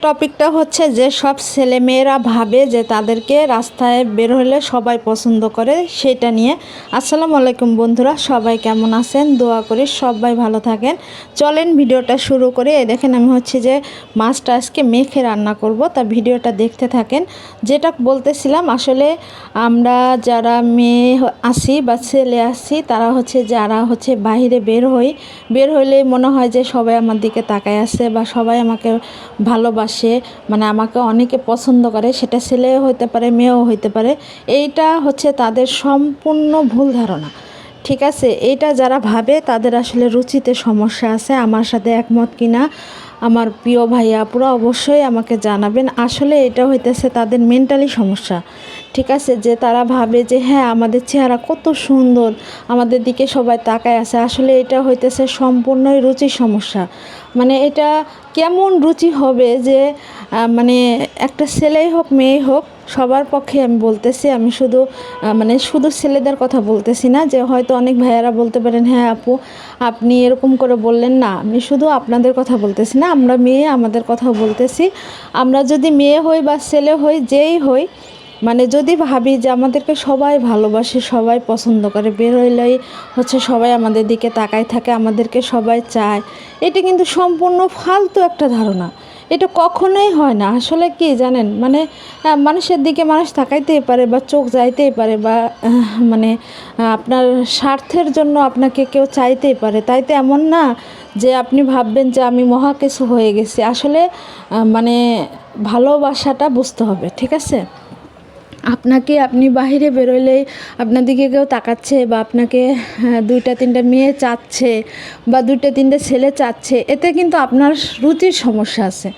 টপিকটা হচ্ছে যে সব ছেলেমেয়েরা ভাবে যে তাদেরকে রাস্তায় বের হলে সবাই পছন্দ করে সেটা নিয়ে। আসসালামু আলাইকুম বন্ধুরা, সবাই কেমন আছেন? দোয়া করি সবাই ভালো থাকেন। চলেন ভিডিওটা শুরু করে। দেখেন আমি হচ্ছে যে মাছটা আজকে মেখে রান্না করব, তা ভিডিওটা দেখতে থাকেন। যেটা বলতেছিলাম, আসলে আমরা যারা মেয়ে আসি বা ছেলে আসি তারা হচ্ছে যারা হচ্ছে বাইরে বের হই, বের হইলেই মনে হয় যে সবাই আমার দিকে তাকায় আছে বা সবাই আমাকে ভালোবাসে। মানে আমাকে অনেকে পছন্দ করে, সেটা ছেলেও হইতে পারে, মেয়েও হইতে পারে, এইটা হচ্ছে তাদের সম্পূর্ণ ভুল ধারণা। ঠিক আছে? এইটা যারা ভাবে, তাদের আসলে রুচিতে সমস্যা আছে, আমার সাথে একমত কিনা আমার প্রিয় ভাইয়া পুরো অবশ্যই আমাকে জানাবেন। আসলে এটা হইতেছে তাদের মেন্টালি সমস্যা। ঠিক আছে? যে তারা ভাবে যে হ্যাঁ আমাদের চেহারা কত সুন্দর, আমাদের দিকে সবাই তাকায় আছে। আসলে এটা হইতেছে সম্পূর্ণই রুচির সমস্যা। মানে এটা কেমন রুচি হবে যে মানে একটা ছেলেই হোক, মেয়েই হোক, সবার পক্ষে আমি বলতেছি, আমি শুধু মানে শুধু ছেলেদের কথা বলতেছি না, যে হয়তো অনেক ভাইয়ারা বলতে পারেন হ্যাঁ আপু, আপনি এরকম করে বললেন না, আমি শুধু আপনাদের কথা বলতেছি না, আমরা মেয়ে, আমাদের কথা বলতেছি। আমরা যদি মেয়ে হই বা ছেলে হই, যেই হই মানে যদি ভাবি যে আমাদেরকে সবাই ভালোবাসে, সবাই পছন্দ করে, বের হইলেই হচ্ছে সবাই আমাদের দিকে তাকায় থাকে, আমাদেরকে সবাই চায়। এটা কিন্তু সম্পূর্ণ ফালতু একটা ধারণা। এটা কখনোই হয় না। আসলে কি জানেন? মানে মানুষের দিকে মানুষ তাকাইতেই পারে বা চোখ যাইতেই পারে বা মানে আপনার স্বার্থের জন্য আপনাকে কেউ চাইতেই পারে। তাই তো এমন না যে আপনি ভাববেন যে আমি মহা কিছু হয়ে গেছি। আসলে মানে ভালোবাসাটা বুঝতে হবে, ঠিক আছে? আপনাকে আপনি বাহিরে বেরোলে আপনার দিকে কেউ তাকাচ্ছে বা আপনাকে হ্যাঁ, দুইটা তিনটা মেয়ে চাচ্ছে বা দুইটা তিনটা ছেলে চাচ্ছে এতে কিন্তু আপনার রুচির সমস্যা আছে।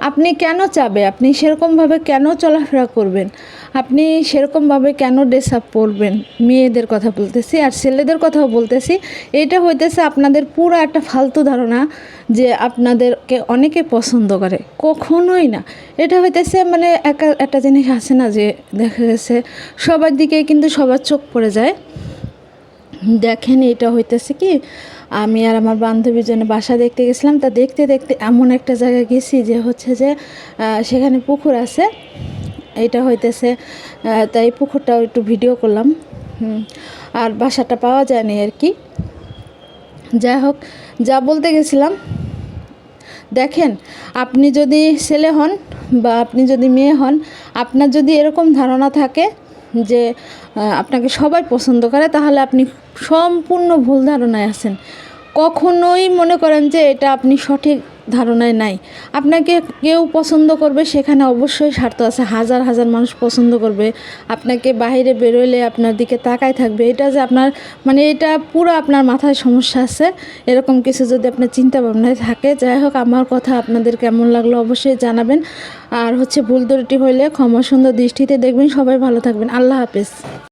আপনি কেন চাবে? আপনি সেরকমভাবে কেন চলাফেরা করবেন? আপনি সেরকমভাবে কেন ড্রেস আপ পরবেন? মেয়েদের কথা বলতেছি আর ছেলেদের কথাও বলতেছি। এটা হইতেছে আপনাদের পুরো একটা ফালতু ধারণা যে আপনাদেরকে অনেকে পছন্দ করে। কখনোই না। এটা হইতেছে মানে একা, একটা জিনিস আছে না যে দেখা গেছে সবার দিকে কিন্তু সবার চোখ পড়ে যায়। দেখেন এটা হইতেছে কি, আমি আর আমার বান্ধবীর জন্য বাসা দেখতে গেছিলাম। তা দেখতে দেখতে এমন একটা জায়গায় গেছি যে হচ্ছে যে সেখানে পুকুর আছে। এটা হইতেছে তাই পুকুরটাও একটু ভিডিও করলাম। আর বাসাটা পাওয়া যায়নি আর কি। যাই হোক, যা বলতে গেছিলাম, দেখেন, আপনি যদি ছেলে হন বা আপনি যদি মেয়ে হন, আপনার যদি এরকম ধারণা থাকে যে আপনাকে সবাই পছন্দ করে, তাহলে আপনি সম্পূর্ণ ভুল ধারণায় আছেন। কখনোই মনে করেন যে, এটা আপনি সঠিক ধারণায় নাই। আপনাকে কেউ পছন্দ করবে সেখানে অবশ্যই স্বার্থ আছে। হাজার হাজার মানুষ পছন্দ করবে। আপনাকে বাইরে বেরোলে আপনার দিকে তাকায় থাকবে। এটা যে আপনার মানে এটা পুরো আপনার মাথায় সমস্যা আছে। এরকম কিছু যদি আপনার চিন্তা ভাবনায় থাকে, যাই হোক, আমার কথা আপনাদের কেমন লাগল অবশ্যই জানাবেন। আর হচ্ছে ভুল ত্রুটি হইলে ক্ষমা সুন্দর দৃষ্টিতে দেখবেন। সবাই ভালো থাকবেন। আল্লাহ হাফেজ।